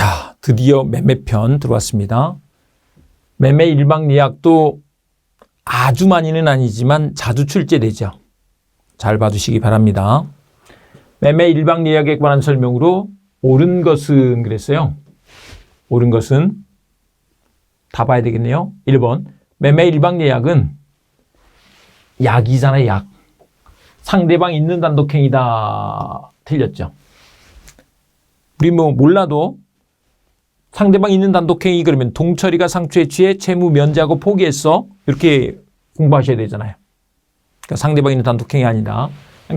자, 드디어 매매편 들어왔습니다. 매매 일방 예약도 아주 많이는 아니지만 자주 출제되죠. 잘 봐두시기 바랍니다. 매매 일방 예약에 관한 설명으로 옳은 것은 그랬어요. 옳은 것은 다 봐야 되겠네요. 1번. 매매 일방 예약은 약이잖아요, 약. 상대방 있는 단독행위다. 틀렸죠. 우리 뭐 몰라도 상대방 있는 단독행위 그러면 동철이가 상처에 취해 채무 면제하고 포기했어. 이렇게 공부하셔야 되잖아요. 그러니까 상대방 있는 단독행위 아니다.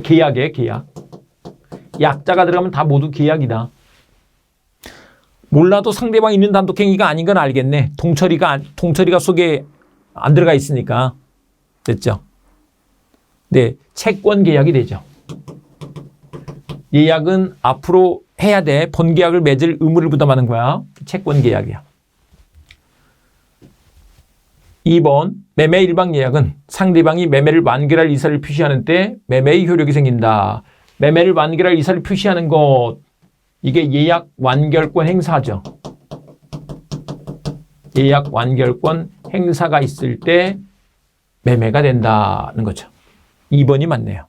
계약이에요, 계약. 약자가 들어가면 다 모두 계약이다. 몰라도 상대방 있는 단독행위가 아닌 건 알겠네. 동철이가, 안- 동철이가 속에 안 들어가 있으니까. 됐죠? 네, 채권 계약이 되죠. 예약은 앞으로 해야 돼. 본계약을 맺을 의무를 부담하는 거야. 채권 계약이야. 2번 매매 일방 예약은 상대방이 매매를 완결할 의사를 표시하는 때 매매의 효력이 생긴다. 매매를 완결할 의사를 표시하는 것 이게 예약 완결권 행사죠. 예약 완결권 행사가 있을 때 매매가 된다는 거죠. 2번이 맞네요.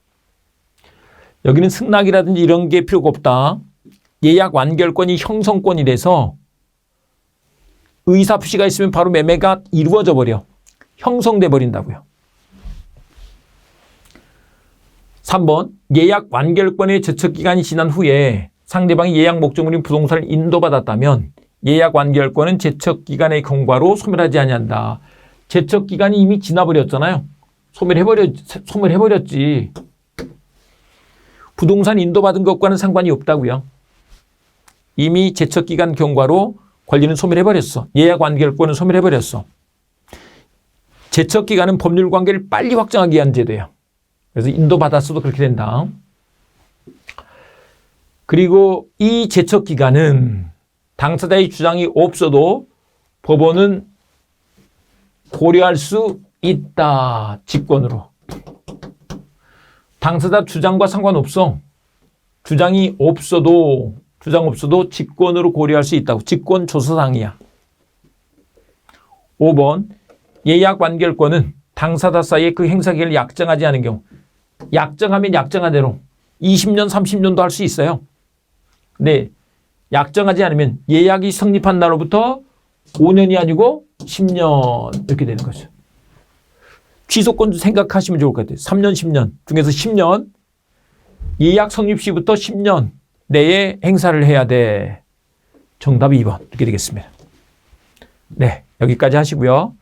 여기는 승낙이라든지 이런 게 필요가 없다. 예약 완결권이 형성권이 돼서 의사 표시가 있으면 바로 매매가 이루어져 버려. 형성돼 버린다고요. 3번 예약 완결권의 제척 기간이 지난 후에 상대방이 예약 목적물인 부동산을 인도받았다면 예약 완결권은 제척 기간의 경과로 소멸하지 아니한다. 제척 기간이 이미 지나버렸잖아요. 소멸해버려 소멸해버렸지. 부동산 인도받은 것과는 상관이 없다고요. 이미 제척 기간 경과로 권리는 소멸해버렸어. 예약 완결권은 소멸해버렸어. 제척 기간은 법률 관계를 빨리 확정하기 위한 제도예요. 그래서 인도받았어도 그렇게 된다. 그리고 이 제척 기간은 당사자의 주장이 없어도 법원은 고려할 수 있다. 직권으로. 당사자 주장과 상관없어. 주장이 없어도 주장 없어도 직권으로 고려할 수 있다고. 직권 조서상이야. 5번 예약 완결권은 당사자 사이에 그 행사 기간을 약정하지 않은 경우 약정하면 약정한 대로 20년, 30년도 할 수 있어요. 근데 약정하지 않으면 예약이 성립한 날로부터 5년이 아니고 10년 이렇게 되는 거죠. 취소권도 생각하시면 좋을 것 같아요. 3년, 10년 중에서 10년 예약 성립 시부터 10년 내에 행사를 해야 돼. 정답이 2번 이렇게 되겠습니다. 네, 여기까지 하시고요.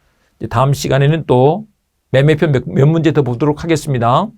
다음 시간에는 또 매매편 몇, 몇 문제 더 보도록 하겠습니다.